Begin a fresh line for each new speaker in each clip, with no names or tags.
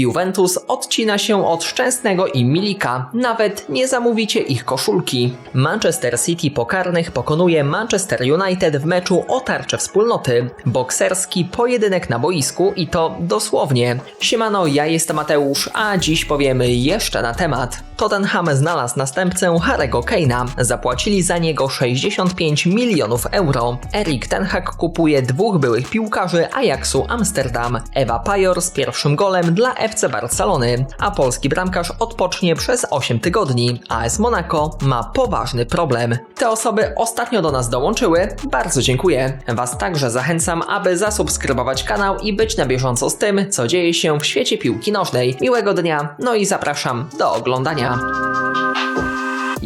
Juventus odcina się od Szczęsnego i Milika, nawet nie zamówicie ich koszulki. Manchester City po karnych pokonuje Manchester United w meczu o tarczę wspólnoty. Bokserski pojedynek na boisku i to dosłownie. Siemano, ja jestem Mateusz, a dziś powiemy jeszcze na temat. Tottenham znalazł następcę Harego Kane'a. Zapłacili za niego 65 milionów euro. Erik Ten Hag kupuje dwóch byłych piłkarzy Ajaxu Amsterdam. Ewa Pajor z pierwszym golem dla FC Barcelony, a polski bramkarz odpocznie przez 8 tygodni. AS Monaco ma poważny problem. Te osoby ostatnio do nas dołączyły. Bardzo dziękuję. Was także zachęcam, aby zasubskrybować kanał i być na bieżąco z tym, co dzieje się w świecie piłki nożnej. Miłego dnia, no i zapraszam do oglądania. 啊.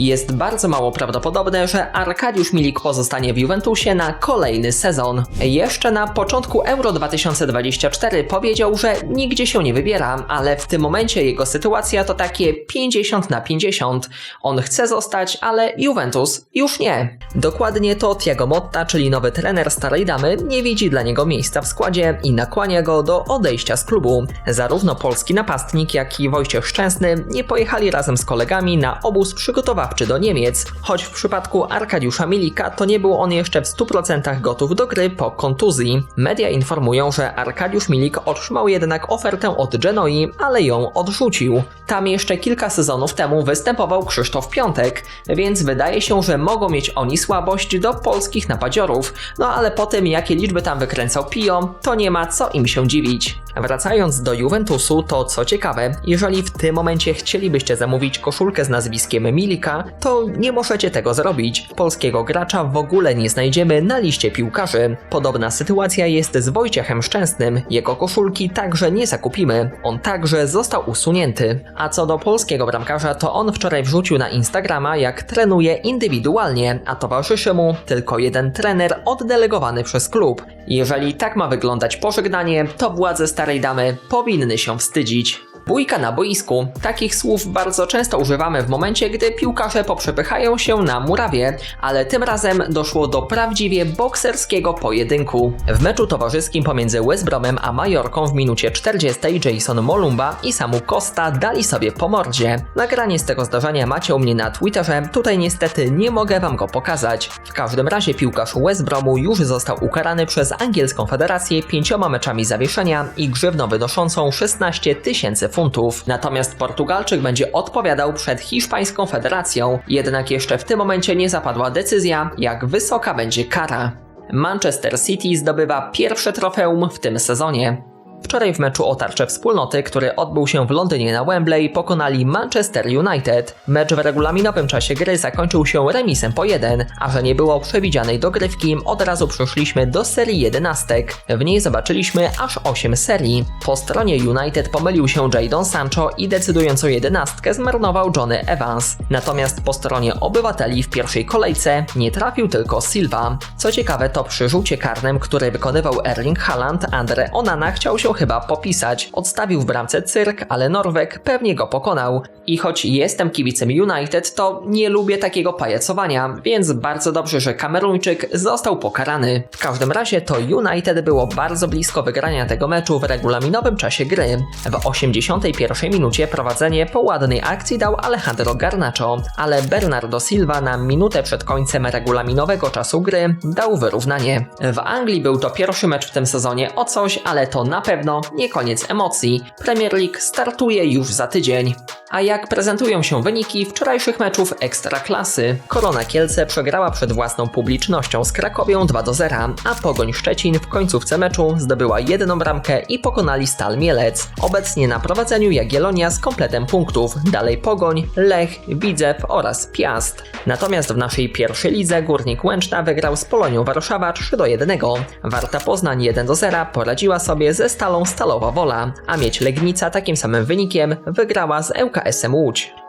Jest bardzo mało prawdopodobne, że Arkadiusz Milik pozostanie w Juventusie na kolejny sezon. Jeszcze na początku Euro 2024 powiedział, że nigdzie się nie wybiera, ale w tym momencie jego sytuacja to takie 50 na 50. On chce zostać, ale Juventus już nie. Dokładnie to Thiago Motta, czyli nowy trener Starej Damy, nie widzi dla niego miejsca w składzie i nakłania go do odejścia z klubu. Zarówno polski napastnik, jak i Wojciech Szczęsny nie pojechali razem z kolegami na obóz przygotowawczy do Niemiec, choć w przypadku Arkadiusza Milika to nie był on jeszcze w 100% gotów do gry po kontuzji. Media informują, że Arkadiusz Milik otrzymał jednak ofertę od Genoi, ale ją odrzucił. Tam jeszcze kilka sezonów temu występował Krzysztof Piątek, więc wydaje się, że mogą mieć oni słabość do polskich napadziorów, no ale po tym jakie liczby tam wykręcał Pio, to nie ma co im się dziwić. Wracając do Juventusu, to co ciekawe, jeżeli w tym momencie chcielibyście zamówić koszulkę z nazwiskiem Milika, to nie możecie tego zrobić. Polskiego gracza w ogóle nie znajdziemy na liście piłkarzy. Podobna sytuacja jest z Wojciechem Szczęsnym. Jego koszulki także nie zakupimy. On także został usunięty. A co do polskiego bramkarza, to on wczoraj wrzucił na Instagrama, jak trenuje indywidualnie, a towarzyszy mu tylko jeden trener oddelegowany przez klub. Jeżeli tak ma wyglądać pożegnanie, to władze starej damy powinny się wstydzić. Bójka na boisku. Takich słów bardzo często używamy w momencie, gdy piłkarze poprzepychają się na murawie, ale tym razem doszło do prawdziwie bokserskiego pojedynku. W meczu towarzyskim pomiędzy West Bromem a Majorką w minucie 40 Jason Molumba i Samu Costa dali sobie po mordzie. Nagranie z tego zdarzenia macie u mnie na Twitterze, tutaj niestety nie mogę wam go pokazać. W każdym razie piłkarz West Bromu już został ukarany przez angielską federację pięcioma meczami zawieszenia i grzywną wynoszącą 16 tysięcy funtów. Natomiast Portugalczyk będzie odpowiadał przed hiszpańską federacją, jednak jeszcze w tym momencie nie zapadła decyzja, jak wysoka będzie kara. Manchester City zdobywa pierwsze trofeum w tym sezonie. Wczoraj w meczu o tarczę wspólnoty, który odbył się w Londynie na Wembley, pokonali Manchester United. Mecz w regulaminowym czasie gry zakończył się remisem po 1, a że nie było przewidzianej dogrywki, od razu przeszliśmy do serii jedenastek. W niej zobaczyliśmy aż 8 serii. Po stronie United pomylił się Jadon Sancho i decydującą jedenastkę zmarnował Johnny Evans. Natomiast po stronie obywateli w pierwszej kolejce nie trafił tylko Silva. Co ciekawe, to przy rzucie karnym, który wykonywał Erling Haaland, Andre Onana chciał się chyba popisać. Odstawił w bramce cyrk, ale Norweg pewnie go pokonał. I choć jestem kibicem United, to nie lubię takiego pajacowania, więc bardzo dobrze, że Kameruńczyk został pokarany. W każdym razie to United było bardzo blisko wygrania tego meczu w regulaminowym czasie gry. W 81 minucie prowadzenie po ładnej akcji dał Alejandro Garnacho, ale Bernardo Silva na minutę przed końcem regulaminowego czasu gry dał wyrównanie. W Anglii był to pierwszy mecz w tym sezonie o coś, ale to na pewno nie koniec emocji. Premier League startuje już za tydzień. A jak prezentują się wyniki wczorajszych meczów Ekstraklasy? Korona Kielce przegrała przed własną publicznością z Krakowią 2 do 0, a Pogoń Szczecin w końcówce meczu zdobyła jedną bramkę i pokonali Stal Mielec. Obecnie na prowadzeniu Jagiellonia z kompletem punktów, dalej Pogoń, Lech, Widzew oraz Piast. Natomiast w naszej pierwszej lidze Górnik Łęczna wygrał z Polonią Warszawa 3 do 1. Warta Poznań 1 do 0 poradziła sobie ze Stalą Stalowa Wola, a Mieć Legnica takim samym wynikiem wygrała z ŁKS-em Łódź.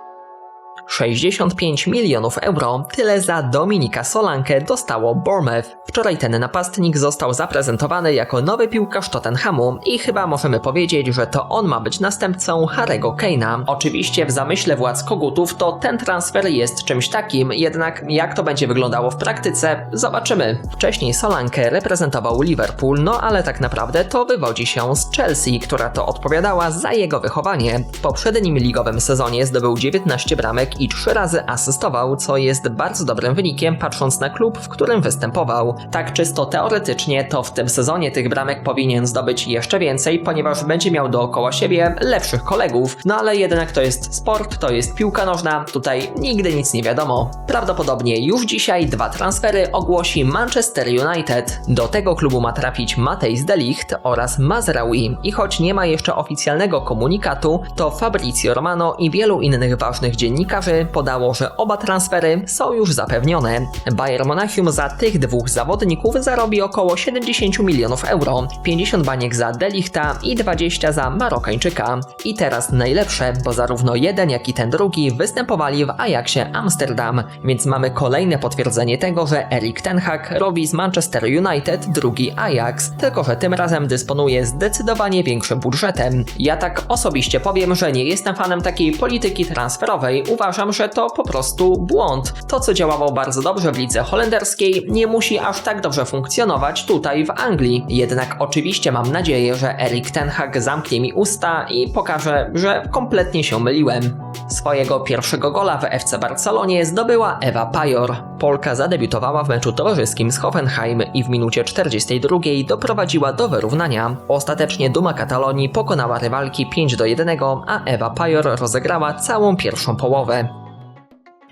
65 milionów euro, tyle za Dominika Solankę dostało Bournemouth. Wczoraj ten napastnik został zaprezentowany jako nowy piłkarz Tottenhamu i chyba możemy powiedzieć, że to on ma być następcą Harego Kane'a. Oczywiście w zamyśle władz kogutów to ten transfer jest czymś takim, jednak jak to będzie wyglądało w praktyce, zobaczymy. Wcześniej Solankę reprezentował Liverpool, no ale tak naprawdę to wywodzi się z Chelsea, która to odpowiadała za jego wychowanie. W poprzednim ligowym sezonie zdobył 19 bramek i 3 razy asystował, co jest bardzo dobrym wynikiem patrząc na klub, w którym występował. Tak czysto teoretycznie to w tym sezonie tych bramek powinien zdobyć jeszcze więcej, ponieważ będzie miał dookoła siebie lepszych kolegów. No ale jednak to jest sport, to jest piłka nożna, tutaj nigdy nic nie wiadomo. Prawdopodobnie już dzisiaj dwa transfery ogłosi Manchester United. Do tego klubu ma trafić Matejs de Ligt oraz Mazraoui i choć nie ma jeszcze oficjalnego komunikatu, to Fabrizio Romano i wielu innych ważnych dziennikarzy podało, że oba transfery są już zapewnione. Bayern Monachium za tych dwóch zawodników zarobi około 70 milionów euro, 50 baniek za Delichta i 20 za Marokańczyka. I teraz najlepsze, bo zarówno jeden jak i ten drugi występowali w Ajaxie Amsterdam, więc mamy kolejne potwierdzenie tego, że Erik Ten Hag robi z Manchester United drugi Ajax, tylko że tym razem dysponuje zdecydowanie większym budżetem. Ja tak osobiście powiem, że nie jestem fanem takiej polityki transferowej, uważam, że to po prostu błąd. To, co działało bardzo dobrze w lidze holenderskiej, nie musi aż tak dobrze funkcjonować tutaj w Anglii. Jednak oczywiście mam nadzieję, że Erik Ten Hag zamknie mi usta i pokaże, że kompletnie się myliłem. Swojego pierwszego gola w FC Barcelonie zdobyła Ewa Pajor. Polka zadebiutowała w meczu towarzyskim z Hoffenheim i w minucie 42 doprowadziła do wyrównania. Ostatecznie Duma Katalonii pokonała rywalki 5 do 1, a Ewa Pajor rozegrała całą pierwszą połowę.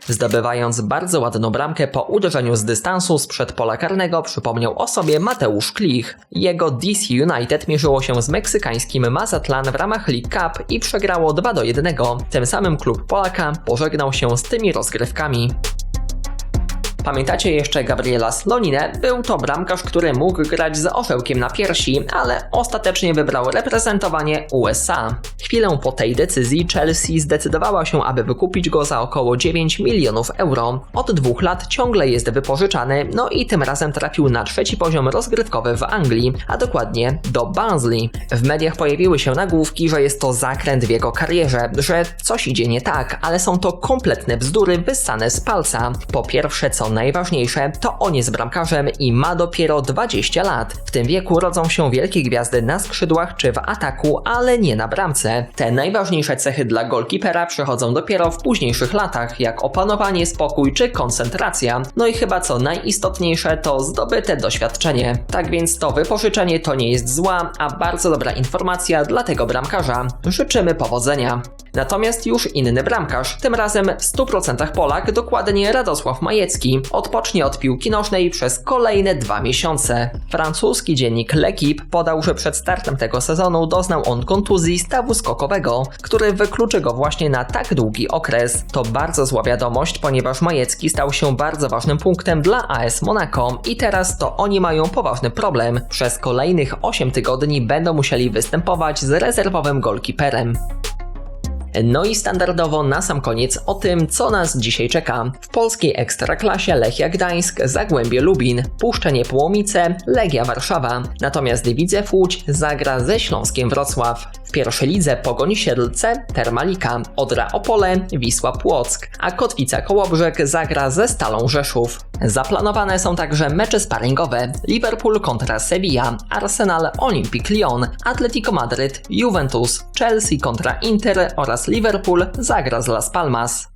Zdobywając bardzo ładną bramkę po uderzeniu z dystansu sprzed pola karnego przypomniał o sobie Mateusz Klich. Jego DC United mierzyło się z meksykańskim Mazatlan w ramach League Cup i przegrało 2 do 1. Tym samym klub Polaka pożegnał się z tymi rozgrywkami. Pamiętacie jeszcze Gabriela Sloninę? Był to bramkarz, który mógł grać z orzełkiem na piersi, ale ostatecznie wybrał reprezentowanie USA. Chwilę po tej decyzji Chelsea zdecydowała się, aby wykupić go za około 9 milionów euro. Od dwóch lat ciągle jest wypożyczany, no i tym razem trafił na trzeci poziom rozgrywkowy w Anglii, a dokładnie do Barnsley. W mediach pojawiły się nagłówki, że jest to zakręt w jego karierze, że coś idzie nie tak, ale są to kompletne bzdury wyssane z palca. Po pierwsze, co najważniejsze, to on jest bramkarzem i ma dopiero 20 lat. W tym wieku rodzą się wielkie gwiazdy na skrzydłach czy w ataku, ale nie na bramce. Te najważniejsze cechy dla golkipera przychodzą dopiero w późniejszych latach, jak opanowanie, spokój czy koncentracja. No i chyba co najistotniejsze to zdobyte doświadczenie. Tak więc to wypożyczenie to nie jest zła, a bardzo dobra informacja dla tego bramkarza. Życzymy powodzenia. Natomiast już inny bramkarz, tym razem w 100% Polak, dokładnie Radosław Majecki, odpocznie od piłki nożnej przez kolejne dwa miesiące. Francuski dziennik L'Equipe podał, że przed startem tego sezonu doznał on kontuzji stawu skokowego, który wykluczy go właśnie na tak długi okres. To bardzo zła wiadomość, ponieważ Majecki stał się bardzo ważnym punktem dla AS Monaco i teraz to oni mają poważny problem. Przez kolejnych 8 tygodni będą musieli występować z rezerwowym golkiperem. No i standardowo na sam koniec o tym, co nas dzisiaj czeka. W polskiej ekstraklasie Lechia Gdańsk, Zagłębie Lubin, Puszczenie Połomice, Legia Warszawa. Natomiast Widzew Łódź zagra ze Śląskiem Wrocław. W pierwszej lidze Pogoń Siedlce, Termalika, Odra Opole, Wisła Płock, a Kotwica Kołobrzeg zagra ze Stalą Rzeszów. Zaplanowane są także mecze sparingowe Liverpool kontra Sevilla, Arsenal, Olympique Lyon, Atletico Madryt, Juventus, Chelsea kontra Inter oraz Liverpool zagra z Las Palmas.